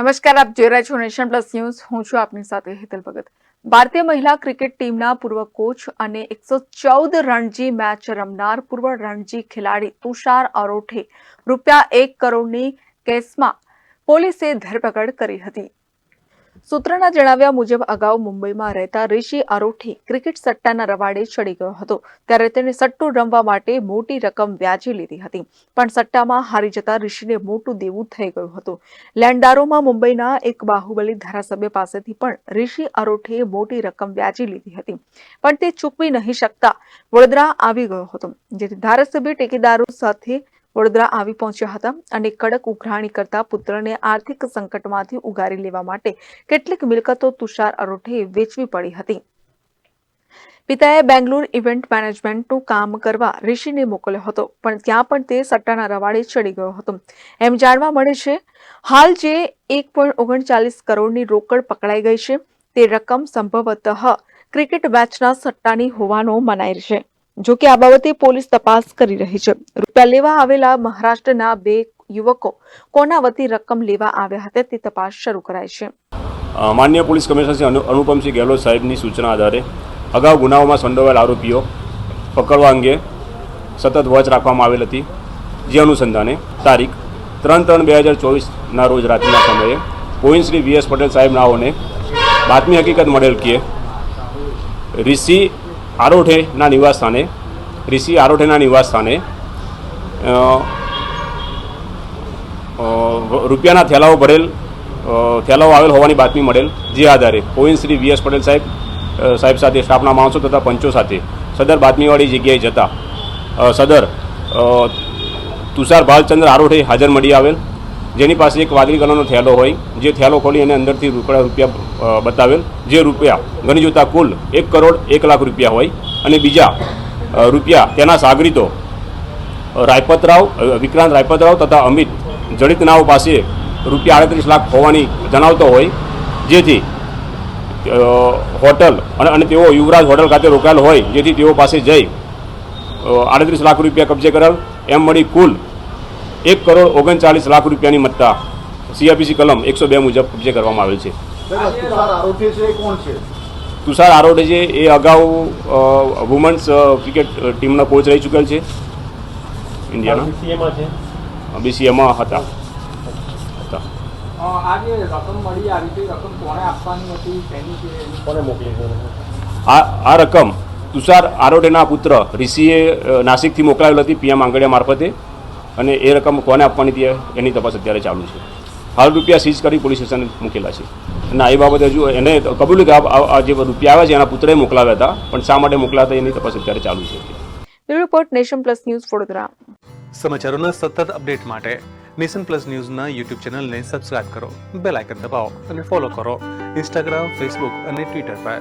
નમસ્કાર, આપ જોઈ રહ્યા છો નેશન પ્લસ ન્યૂઝ. હું છું આપની સાથે હેતલ ભગત. ભારતીય મહિલા ક્રિકેટ ટીમના પૂર્વ કોચ અને એકસો ચૌદ રણજી મેચ રમનાર પૂર્વ રણજી ખેલાડી તુષાર અરોઠે રૂપિયા એક કરોડની કેસમાં પોલીસે ધરપકડ કરી હતી. સૂત્રના જણાવ્યા મુજબ અગાઉ મુંબઈમાં રહેતા ઋષિ આરોઠી ક્રિકેટ સટ્ટાના રવાડે ચડી ગયો હતો. ત્યારે તેણે સટ્ટો રમવા માટે મોટી રકમ વ્યાજે લીધી હતી. પણ સટ્ટામાં હારી જતા ઋષિને મોટું દેવું થઈ ગયું હતું. લેન્ડારોમાં મુંબઈના એક બાહુબલી ધારાસભ્ય પાસેથી પણ ઋષિ અરોઠે મોટી રકમ વ્યાજી લીધી હતી. પણ તે ચૂકવી નહીં શકતા વડોદરા આવી ગયો હતો. જેથી ધારાસભ્ય ટેકેદારો સાથે વડોદરા આવી પહોંચ્યા હતા અને કડક ઉઘરાણી કરતા પુત્રને આર્થિક સંકટમાંથી ઉગારી લેવા માટે કેટલીક મિલકતો તુષાર અરોઠે વેચવી પડી હતી. પિતાએ બેંગ્લોર ઇવેન્ટ મેનેજમેન્ટનું કામ કરવા ઋષિને મોકલ્યો હતો, પણ ત્યાં પણ તે સટ્ટાના રવાડે ચડી ગયો હતો. એમ જાણવા મળે છે, હાલ જે એક પોઈન્ટ ઓગણચાલીસ કરોડની રોકડ પકડાઈ ગઈ છે, તે રકમ સંભવતઃ ક્રિકેટ મેચના સટ્ટાની હોવાનો મનાય છે. જો કે આ બાબતે પોલીસ તપાસ કરી રહી છે. રૂપિયા લેવા આવેલા મહારાષ્ટ્રના બે યુવકો કોના વતી રકમ લેવા આવ્યા હતા તે તપાસ શરૂ કરાઈ છે. માન્ય પોલીસ કમિશનર શ્રી અનુ, અનુપમસિંહ ગેહલોત સાહેબની સૂચના આધારે અગાઉ ગુનાઓમાં સંડોવાયેલ આરોપીઓ પકડવા અંગે સતત વોચ રાખવામાં આવેલ હતી. જે અનુસંધાને તારીખ ત્રણ ત્રણ બે હજાર ચોવીસના રોજ રાત્રિના સમયે કોઈન શ્રી વી એસ પટેલ સાહેબ નાઓને બાતમી હકીકત મળેલ કે ઋષિ આરોઠેના નિવાસ સ્થાને ઋષિ આરોઠેના નિવાસ સ્થાને અ, અ, રૂપિયાના થેલાઓ ભરેલ થેલાઓ આવેલ હોવાની બાતમી મળેલ જે આધારે ગોવિંદ શ્રી વી એસ પટેલ સાહેબ સાહેબ સાથે સ્ટાફના માણસો તથા પંચો સાથે સદર બાતમીવાળી જગ્યાએ જતા સદર તુષાર ભાલચંદ્ર આરોઠે હાજર મળી આવેલ જેની પાસે એક વાદળી કલરનો થેલો હોય, જે થેલો ખોલી અને અંદરથી રોકડા રૂપિયા બતાવેલ, જે રૂપિયા ગણી જોતા કુલ એક કરોડ એક લાખ રૂપિયા હોય અને બીજા રૂપિયા તેના સાગરીતો રાયપતરાવ વિક્રાંત રાયપતરાવ તથા અમિત જડિત નાવ પાસે રૂપિયા આડત્રીસ લાખ હોવાની જણાવતો હોય, જેથી હોટલ અને અને તેઓ યુવરાજ હોટલ ખાતે રોકાયેલ હોય, જેથી તેઓ પાસે જઈ આડત્રીસ લાખ રૂપિયા કબજે કરેલ, એમ મળી કુલ એક કરોડ ઓગણચાલીસ લાખ રૂપિયાની મત્તા સીઆરપીસી કલમ એકસો બે મુજબ કબજે કરવામાં આવેલ છે. તુષાર આરોડે છે એ અગાઉ વુમન્સ ક્રિકેટ ટીમના કોચ રહી ચૂકેલ છે ઇન્ડિયાના. બીસીએમાં હતા. હતા. આ રકમ મળી આવી તે રકમ કોણે આપવાની હતી? તેની કે કોને મોકલી છે? આ આ રકમ તુષાર આરોડેના પુત્ર ઋષિએ નાસિકથી મોકલાવેલ હતી પીએમ આંગડિયા મારફતે. અને એ રકમ કોને આપવાની હતી એની તપાસ અત્યારે ચાલુ છે. હાલ રૂપિયા સીઝ કરી પોલીસ સ્ટેશન મૂકેલા છે. અને એ બાબતે હજુ એને કબૂલ કે આ- આ આ જે રૂપિયા આવ્યા છે એના પુત્રએ મોકલાવ્યા હતા પણ શા માટે મોકલાતા એની તપાસ અત્યારે ચાલુ છે. Report nation plus news Vadodara. સમાચારોના સતત અપડેટ માટે નેશન પ્લસ ન્યૂઝના યુટ્યુબ ચેનલને સબસ્ક્રાઇબ કરો બેલ આઇકન દબાવો અને ફોલો કરો ઇન્સ્ટાગ્રામ ફેસબુક અને ટ્વિટર પર.